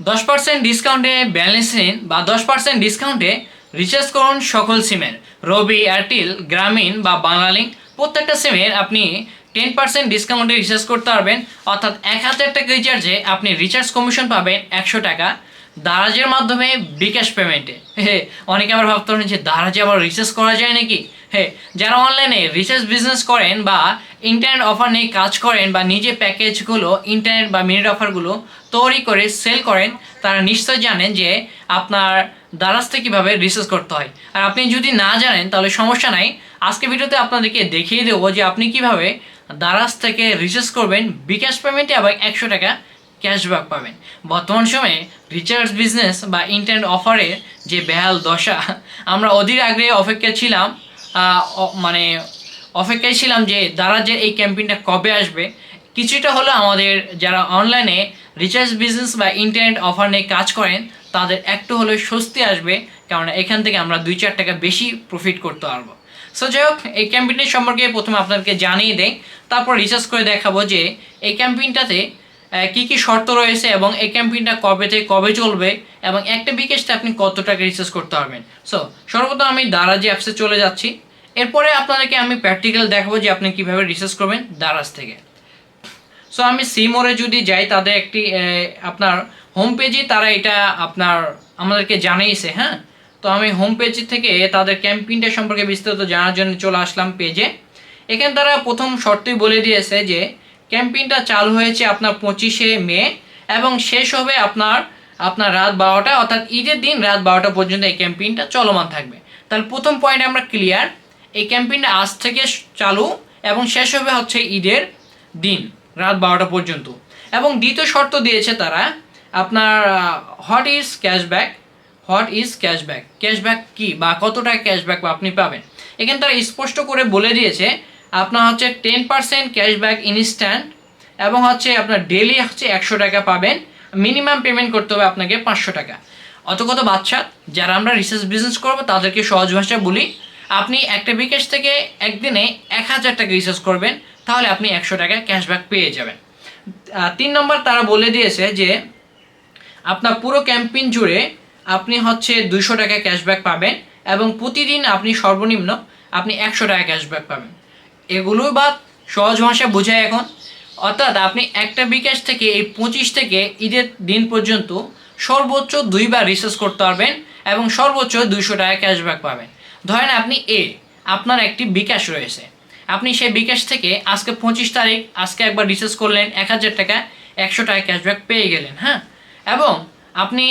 দশ পার্সেন্ট ডিসকাউন্টে ব্যালেন্স নিন বা দশ পার্সেন্ট ডিসকাউন্টে রিচার্জ করুন সকল সিমের রবি এয়ারটেল গ্রামীণ বা বাংলালিংক প্রত্যেকটা সিমের আপনি টেন পার্সেন্ট ডিসকাউন্টে রিচার্জ করতে পারবেন। অর্থাৎ এক হাজার টাকা রিচার্জে আপনি রিচার্জ কমিশন পাবেন একশো টাকা। দারাজের মাধ্যমে বিকাশ পেমেন্টে হে অনেকে আবার ভাবতে পারেন যে দারাজে আবার রিচার্জ করা যায় নাকি? হ্যাঁ যারা অনলাইনে রিচার্জ বিজনেস করেন বা ইন্টারনেট অফার নিয়ে কাজ করেন বা নিজে প্যাকেজগুলো ইন্টারনেট বা মিনিট অফারগুলো তৈরি করে সেল করেন, তারা নিশ্চয় জানেন যে আপনার দারাজতে কীভাবে রিসার্চ করতে হয়। আর আপনি যদি না জানেন, তাহলে সমস্যা নাই। আজকে ভিডিওতে আপনাদেরকে দেখিয়ে দেবো যে আপনি কীভাবে দারাজ থেকে রিচার্জ করবেন, বিকাশ পেমেন্টে আবার একশো টাকা ক্যাশব্যাক পাবেন। বর্তমান সময়ে রিচার্জ বিজনেস বা ইন্টারনেট অফারের যে বেহাল দশা, আমরা অধীর আগ্রহে অপেক্ষা ছিলাম। মানে অপেক্ষায় ছিলাম যে দ্বারা যে এই ক্যাম্পেইনটা কবে আসবে, কিছুটা হলো আমাদের যারা অনলাইনে রিচার্জ বিজনেস বা ইন্টারনেট অফার নিয়ে কাজ করেন, তাদের একটু হলেও স্বস্তি আসবে কারণ এখান থেকে আমরা দুই চার টাকা বেশি প্রফিট করতে পারব। সো যাই হোক, এই ক্যাম্পেইনটির সম্পর্কে প্রথমে আপনাদেরকে জানিয়ে দেয় তারপর রিচার্জ করে দেখাবো যে এই ক্যাম্পেইনটাতে কি কি শর্ত রয়েছে এবং এই ক্যাম্পেইনটা কবে থেকে কবে চলবে এবং একটা বিকেশটা আপনি কত টাকা রিসার্চ করতে পারবেন। সো সর্বপ্রথম আমি দারাজি অ্যাপসে চলে যাচ্ছি। এরপরে আপনাদেরকে আমি প্র্যাকটিক্যাল দেখাবো যে আপনি কীভাবে রিসার্চ করবেন দারাজ থেকে। সো আমি সিমোরে যদি যাই, তাদের একটি আপনার হোম পেজে তারা এটা আপনার আমাদেরকে জানিয়েছে হ্যাঁ? তো আমি হোম পেজ থেকে তাদের ক্যাম্পেইনটা সম্পর্কে বিস্তারিত জানার জন্য চলে আসলাম পেজে এখানে তারা প্রথম শর্তই বলে দিয়েছে যে ক্যাম্পেইনটা চালু হয়েছে আপনার পঁচিশে মে এবং শেষ হবে আপনার আপনার রাত বারোটা অর্থাৎ ঈদের দিন রাত বারোটা পর্যন্ত এই ক্যাম্পেইনটা চলমান থাকবে। তাহলে প্রথম পয়েন্ট আমরা ক্লিয়ার এই ক্যাম্পেইনটা আজ থেকে চালু এবং শেষ হবে হচ্ছে ঈদের দিন, রাত বারোটা পর্যন্ত। এবং দ্বিতীয় শর্ত দিয়েছে তারা, আপনার what is cashback what is cashback cashback কি বা কত টাকা ক্যাশব্যাক আপনি পাবেন? এখানে তারা স্পষ্ট করে বলে দিয়েছে আপনার হচ্ছে টেন পার্সেন্ট ক্যাশব্যাক ইনস্ট্যান্ট এবং হচ্ছে আপনার ডেলি হচ্ছে একশো টাকা পাবেন। মিনিমাম পেমেন্ট করতে হবে আপনাকে পাঁচশো টাকা। অত কত বাচ্চা, যারা আমরা রিসার্চ বিজনেস করব, তাদেরকে সহজ ভাষায় বলি, আপনি একটা বিকাশ থেকে একদিনে এক হাজার টাকা রিসার্চ করবেন, তাহলে আপনি একশো টাকা ক্যাশব্যাক পেয়ে যাবেন। তিন নম্বর তারা বলে দিয়েছে যে, আপনার পুরো ক্যাম্পেইন জুড়ে আপনি হচ্ছে দুশো টাকা ক্যাশব্যাক পাবেন এবং প্রতিদিন আপনি সর্বনিম্ন আপনি একশো টাকা ক্যাশব্যাক পাবেন। এগুলো বা সহজ ভাষায় বোঝায় এখন। অর্থাৎ আপনি একটা বিকাশ থেকে এই পঁচিশ থেকে ঈদের দিন পর্যন্ত সর্বোচ্চ দুইবার রিসার্চ করতে পারবেন এবং সর্বোচ্চ দুইশো টাকা ক্যাশব্যাক পাবেন। ধরেন আপনি এ, আপনার একটি বিকাশ রয়েছে। আপনি সেই বিকাশ থেকে আজকে পঁচিশ তারিখ, আজকে একবার রিসার্চ করলেন, এক হাজার টাকা, একশো টাকা ক্যাশব্যাক পেয়ে গেলেন হ্যাঁ? এবং আপনি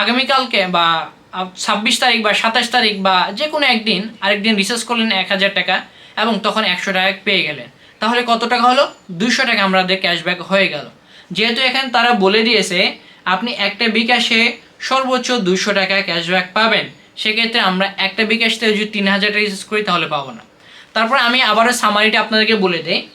আগামীকালকে বা ছাব্বিশ তারিখ বা সাতাশ তারিখ বা যে কোনো একদিন আরেকদিন রিসার্চ করলেন এক হাজার টাকা এবং তখন একশো টাকা পেয়ে গেলেন। তাহলে কত টাকা হলো? দুশো টাকা আমাদের ক্যাশব্যাক হয়ে গেল। যেহেতু এখানে তারা বলে দিয়েছে, আপনি একটা বিকাশে সর্বোচ্চ দুশো টাকা ক্যাশব্যাক পাবেন। সেক্ষেত্রে আমরা একটা বিকাশ থেকে যদি তিন হাজার টাকা ইউজ করি, তাহলে পাবো না। তারপর আমি আবারও সামারিটা আপনাদেরকে বলে দিই।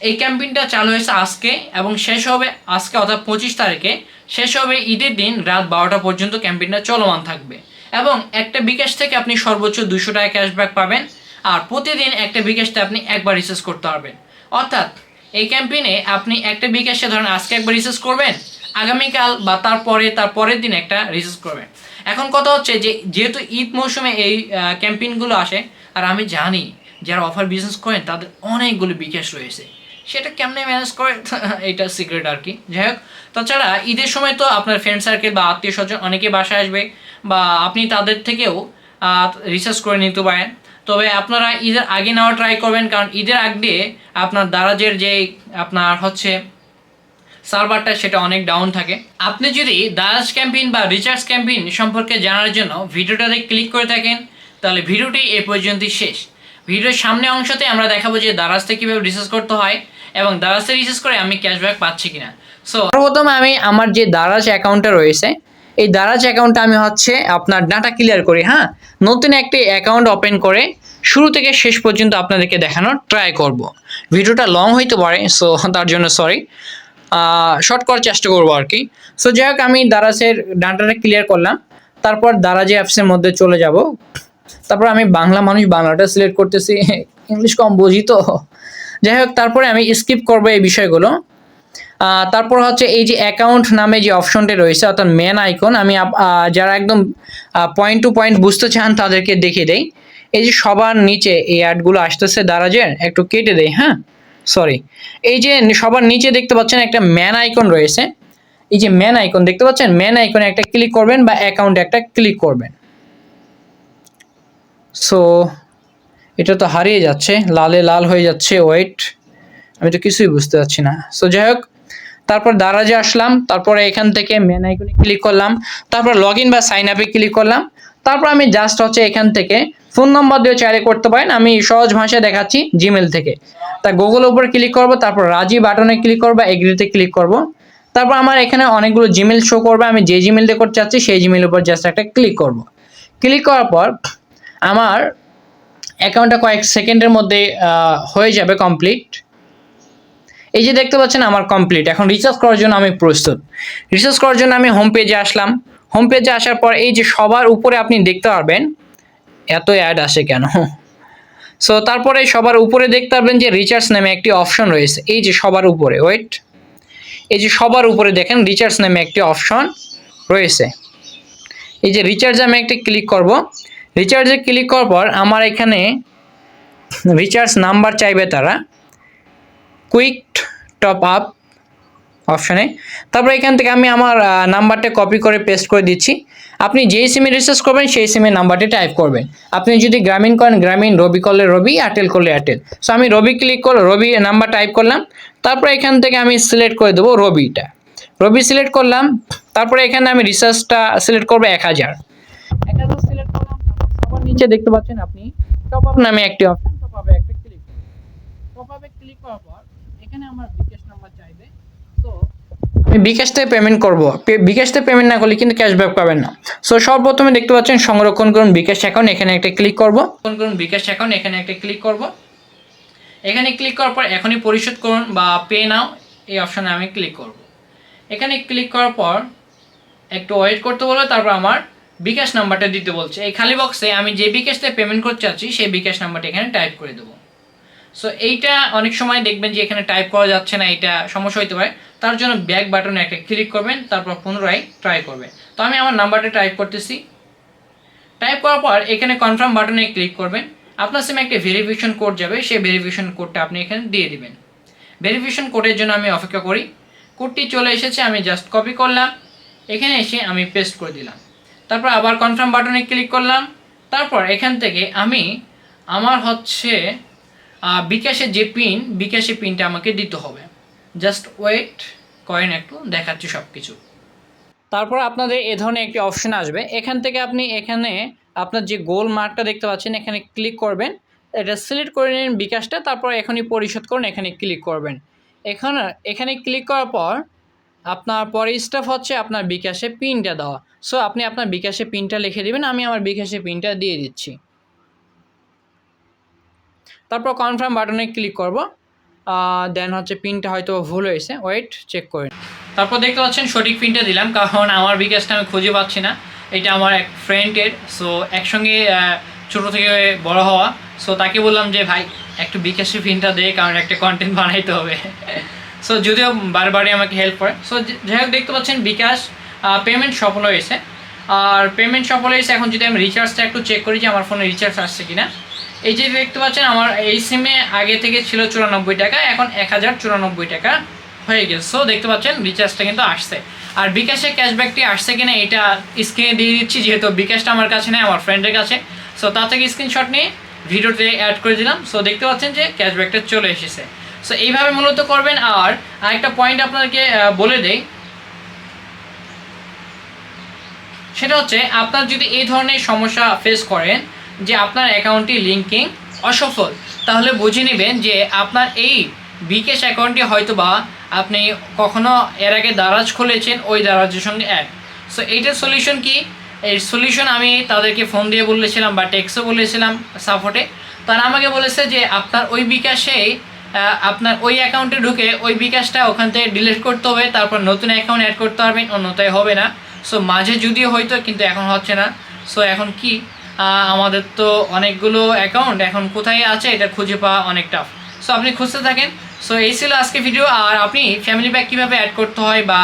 এই ক্যাম্পেইনটা চালু হয়েছে আজকে এবং শেষ হবে আজকে অর্থাৎ পঁচিশ তারিখে। শেষ হবে ঈদের দিন রাত বারোটা পর্যন্ত ক্যাম্পেইনটা চলমান থাকবে। এবং একটা বিকাশ থেকে আপনি সর্বোচ্চ দুশো টাকা ক্যাশব্যাক পাবেন। আর প্রতিদিন একটা বিকাশতে আপনি একবার রিচার্জ করতে পারবেন। অর্থাৎ, এই ক্যাম্পেইনে আপনি একটা বিকাশে ধরেন আজকে একবার রিচার্জ করবেন, আগামীকাল বা তারপরে তার পরের দিন একটা রিচার্জ করবেন। এখন কথা হচ্ছে যে, যেহেতু ঈদ মৌসুমে এই ক্যাম্পেইনগুলো আসে, আর আমি জানি যারা অফার বিজনেস করেন, তাদের অনেকগুলো বিকাশ রয়েছে। সেটা কেমনে ম্যানেজ করে? এটা সিক্রেট আর কি। যাই হোক, তাছাড়া ঈদের সময় তো আপনার ফ্রেন্ড সার্কেল বা আত্মীয় স্বজন অনেকে বাসায় আসবে, বা আপনি তাদের থেকেও রিসার্চ করে নিতে পারেন। তবে আপনারা ঈদের আগে নেওয়া ট্রাই করবেন, কারণ ঈদের আগে আপনার দারাজের যে আপনার হচ্ছে সার্ভারটা সেটা অনেক ডাউন থাকে। আপনি যদি দারাজ ক্যাম্পেইন বা রিচার্জ ক্যাম্পেইন সম্পর্কে জানার জন্য ভিডিওটাতে ক্লিক করে থাকেন, তাহলে ভিডিওটি এ পর্যন্তই শেষ। ভিডিওর সামনে অংশতে আমরা দেখাবো যে দারাজতে কীভাবে রিসার্চ করতে হয় এবং দারাজতে রিসার্চ করে আমি ক্যাশব্যাক পাচ্ছি কিনা। সো সর্বপ্রথম আমি আমার যে দারাজ অ্যাকাউন্টটা রয়েছে, এই দারাজ অ্যাকাউন্টটা আমি হচ্ছে আপনার ডাটা ক্লিয়ার করি হ্যাঁ? নতুন একটি অ্যাকাউন্ট ওপেন করে শুরু থেকে শেষ পর্যন্ত আপনাদেরকে দেখানোর ট্রাই করব। ভিডিওটা লং হইতে পারে সো তার জন্য সরি শর্ট করার চেষ্টা করব আর কি। সো যাই হোক, আমি দারাজের ডাটাটা ক্লিয়ার করলাম। তারপর দারাজে অ্যাপসের মধ্যে চলে যাব। তারপর আমি বাংলা মানুষ বাংলাটা সিলেক্ট করতেছি। ইংলিশ কম বুঝি তো। যাই হোক, তারপরে আমি স্কিপ করব এই বিষয়গুলো। তারপর হচ্ছে এই যে অ্যাকাউন্ট নামে যে অপশনটি রয়েছে, অর্থাৎ মেন আইকন আমি যারা একদম পয়েন্ট টু পয়েন্ট বুঝতে চান তাদেরকে দেখিয়ে দেই। এই যে সবার নিচে এই অ্যাডগুলো আসতেছে, দারাজের একটু কেটে দেয় হ্যাঁ? সরি এই যে সবার নিচে দেখতে পাচ্ছেন একটা ম্যান আইকন রয়েছে। এই যে ম্যান আইকন দেখতে পাচ্ছেন? ম্যান আইকনে একটা ক্লিক করবেন বা অ্যাকাউন্টে একটা ক্লিক করবেন। সো এটা তো হারিয়ে যাচ্ছে, লালে লাল হয়ে যাচ্ছে ওয়েট আমি তো কিছুই বুঝতে পারছি না। সো যাই হোক, তারপর দারাজে আসলাম, তারপরে এখান থেকে মেন আইকনে ক্লিক করলাম, তারপর লগ ইন বা সাইন আপে ক্লিক করলাম, তারপর আমি জাস্ট হচ্ছে এখান থেকে ফোন নম্বর দিয়ে চাইলে করতে পারেন, আমি সহজ ভাষায় দেখাচ্ছি জিমেল থেকে। তা গুগল উপর ক্লিক করব, তারপর রাজি বাটনে ক্লিক করব এগ্রিতে ক্লিক করব। তারপর আমার এখানে অনেকগুলো জিমেল শো করবে, আমি যে জিমেল দিয়ে করতে চাচ্ছি, সেই জিমেল উপর জাস্ট একটা ক্লিক করব। ক্লিক করার পর আমার অ্যাকাউন্টটা কয়েক সেকেন্ডের মধ্যে হয়ে যাবে কমপ্লিট এই যে দেখতে পাচ্ছেন আমার কমপ্লিট এখন রিচার্জ করার জন্য আমি প্রস্তুত। রিচার্জ করার জন্য আমি হোম পেজে আসলাম। হোম পেজে আসার পর এই যে সবার উপরে আপনি দেখতে পারবেন এত অ্যাড আসে কেন? সো তারপরে সবার উপরে দেখতে পারবেন যে রিচার্জ নামে একটি অপশন রয়েছে। এই যে সবার উপরে ওয়েট এই যে সবার উপরে দেখেন রিচার্জ নামে একটি অপশন রয়েছে। এই যে রিচার্জ আমি একটি ক্লিক করব। রিচার্জে ক্লিক করার পর আমার এখানে রিচার্জ নাম্বার চাইবে তারা। কুইক টপ আপ অপশানে তারপর এখান থেকে আমি আমার নাম্বারটা কপি করে পেস্ট করে দিচ্ছি। আপনি যেই সিমে রিচার্জ করবেন, সেই সিমের নাম্বারটি টাইপ করবেন। আপনি যদি গ্রামীণ করেন গ্রামীণ রবি করলে রবি এয়ারটেল করলে এয়ারটেল সো আমি রবি ক্লিক করে রবি নাম্বার টাইপ করলাম। তারপর এখান থেকে আমি সিলেক্ট করে দেবো রবিটা রবি সিলেক্ট করলাম। তারপরে এখানে আমি রিচার্জটা সিলেক্ট করব এক হাজার। এক হাজার সিলেক্ট করলাম। সবার নিচে দেখতে পাচ্ছেন আপনি টপ আপ নামে একটি অপশন টপ আপে একটা ক্লিক টপ আপে ক্লিক করার পর, এখানে আমার বিকাশ নাম্বার চাইবে তো আমি বিকাশ থেকে পেমেন্ট করব। বিকাশ থেকে পেমেন্ট না করলে কিন্তু ক্যাশব্যাক পাবেন না। সো সর্বপ্রথমে দেখতে পাচ্ছেন সংরক্ষণ করুন বিকাশ অ্যাকাউন্ট এখানে একটা ক্লিক করব। করুন বিকাশ অ্যাকাউন্ট এখানে একটা ক্লিক করব। এখানে ক্লিক করার পর এখনই পরিশোধ করুন বা পে নাও এই অপশানে আমি ক্লিক করব। এখানে ক্লিক করার পর একটু ওয়েট করতে বলবে, তারপর আমার বিকাশ নাম্বারটা দিতে বলছে। এই খালি বক্সে আমি যে বিকাশটা পেমেন্ট করতে চাচ্ছি, সেই বিকাশ নাম্বারটা এখানে টাইপ করে দেবো। সো এইটা অনেক সময় দেখবেন যে এখানে টাইপ করা যাচ্ছে না এটা সমস্যা হইতে পারে। তার জন্য ব্যাক বাটনে একটা ক্লিক করবেন, তারপর পুনরায় ট্রাই করবেন। তো আমি আমার নাম্বারটা টাইপ করতেছি। টাইপ করার পর এখানে কনফার্ম বাটনে ক্লিক করবেন। আপনার সিমে একটা ভেরিফিকেশন কোড যাবে, সেই ভেরিফিকেশন কোডটা আপনি এখানে দিয়ে দিবেন। ভেরিফিকেশন কোডের জন্য আমি অপেক্ষা করি। কোডটি চলে এসেছে, আমি জাস্ট কপি করলাম। এখানে এসে আমি পেস্ট করে দিলাম। তারপর আবার কনফার্ম বাটনে ক্লিক করলাম। তারপর এখান থেকে আমি আমার হচ্ছে আহ, বিকাশের যে পিন বিকাশের পিনটা আমাকে দিতে হবে। জাস্ট ওয়েট কয়েন একটু দেখাচ্ছি সব কিছু তারপর আপনাদের এ ধরনের একটি অপশন আসবে। এখান থেকে আপনি এখানে আপনার যে গোল মার্কটা দেখতে পাচ্ছেন এখানে ক্লিক করবেন। এটা সিলেক্ট করে নিন বিকাশটা তারপর এখনই পরিশোধ করুন এখানে ক্লিক করবেন। এখানে এখানে ক্লিক করার পর আপনার পরে স্টাফ হচ্ছে আপনার বিকাশে পিনটা দেওয়া। সো আপনি আপনার বিকাশে পিনটা লিখে দেবেন আমি আমার বিকাশে পিনটা দিয়ে দিচ্ছি। তারপর কনফার্ম বাটনে ক্লিক করব। দেন হচ্ছে পিনটা হয়তো ভুল হয়েছে। ওয়েট চেক করে তারপর দেখতে পাচ্ছেন সঠিক পিনটা দিলাম, কারণ আমার বিকাশটা আমি খুঁজে পাচ্ছি না। এটা আমার এক ফ্রেন্ডের সো একসঙ্গে ছোটো থেকে বড় হওয়া। সো তাকে বললাম যে, ভাই, একটু বিকাশের পিনটা দে, কারণ একটা কন্টেন্ট বানাইতে হবে। সো যদিও বারবারই আমাকে হেল্প করে। সো যাই হোক, দেখতে পাচ্ছেন বিকাশ পেমেন্ট সফল হয়েছে। আর পেমেন্ট সফল হয়েছে, এখন যদি আমি রিচার্জটা একটু চেক করি যে আমার ফোনে রিচার্জ আসছে কিনা। এই যে দেখতে পাচ্ছেন, আমার এই সিমে আগে থেকে ছিল চুরানব্বই টাকা, এখন এক হাজার চুরানব্বই টাকা হয়ে গেছে। সো দেখতে পাচ্ছেন রিচার্জটা কিন্তু আসছে। আর বিকাশে ক্যাশব্যাকটি আসছে কিনা, এটা স্ক্রিনে দিয়ে দিচ্ছি, যেহেতু বিকাশটা আমার কাছে নেই, আমার ফ্রেন্ডের কাছে। সো তার থেকে স্ক্রিনশট নিয়ে ভিডিওতে অ্যাড করে দিলাম। সো দেখতে পাচ্ছেন যে ক্যাশব্যাকটা চলে এসেছে। সো এইভাবে মূলত করবেন। আর আরেকটা পয়েন্ট আপনাদেরকে বলে দেই। সেটা হচ্ছে, আপনার যদি এই ধরনের সমস্যা ফেস করেন যে আপনার অ্যাকাউন্টটি লিঙ্কিং অসফল। তাহলে বুঝে নেবেন যে আপনার এই বিকেশ অ্যাকাউন্টটি হয়তো বা আপনি কখনো এর আগে দারাজ খুলেছেন ওই দারাজের সঙ্গে অ্যাড সো এইটার সলিউশন কি? এর সলিউশন আমি তাদেরকে ফোন দিয়ে বলেছিলাম বা টেক্সও বলেছিলাম সাপোর্টে তারা আমাকে বলেছে যে আপনার ওই বিকাশে আপনার ওই অ্যাকাউন্টে ঢুকে ওই বিকাশটা ওখান থেকে ডিলিট করতে হবে, তারপর নতুন অ্যাকাউন্ট অ্যাড করতে পারবেন, অন্যথায় হবে না। সো মাঝে যদিও হয়তো, কিন্তু এখন হচ্ছে না। সো এখন কি? আমাদের তো অনেকগুলো অ্যাকাউন্ট এখন কোথায় আছে এটা খুঁজে পাওয়া অনেক টাফ সো আপনি খুঁজতে থাকেন। সো এই ছিল আজকে ভিডিও আর আপনি ফ্যামিলি প্যাক কীভাবে অ্যাড করতে হয় বা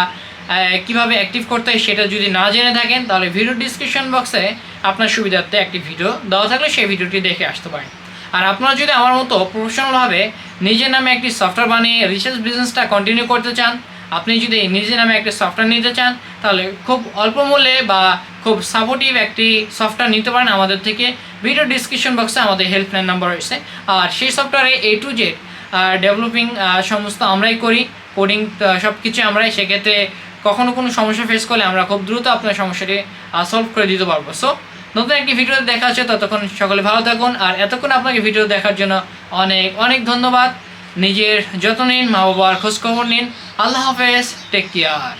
কীভাবে অ্যাক্টিভ করতে হয় সেটা যদি না জেনে থাকেন, তাহলে ভিডিও ডিসক্রিপশন বক্সে আপনার সুবিধার্থে একটি ভিডিও দেওয়া থাকলে সেই ভিডিওটি দেখে আসতে পারেন। আর আপনারা যদি আমার মতো প্রফেশনালভাবে নিজের নামে একটি সফটওয়্যার বানিয়ে রিসার্চ বিজনেসটা কন্টিনিউ করতে চান, আপনি যদি নিজের নামে একটি সফটওয়্যার নিতে চান, তাহলে খুব অল্প মূল্যে বা খুব সাপোর্টিভ একটি সফটওয়্যার নিতে পারেন আমাদের থেকে। ভিডিও ডিসক্রিপশন বক্সে আমাদের হেল্পলাইন নাম্বার রয়েছে। আর সেই সফটওয়্যারে এ টু জেড ডেভেলপিং সমস্ত আমরাই করি। কোডিং সব কিছু আমরাই। সেক্ষেত্রে কখনো কোনো সমস্যা ফেস করলে আমরা খুব দ্রুত আপনার সমস্যাটি সলভ করে দিতে পারব। সো নতুন একটি ভিডিও দেখা হচ্ছে। ততক্ষণ সকলে ভালো থাকুন। আর এতক্ষণ আপনাকে ভিডিও দেখার জন্য অনেক অনেক ধন্যবাদ। নিজের যত্ন নিন মা বাবার খোঁজখবর নিন। আল্লাহ হাফেজ। Take care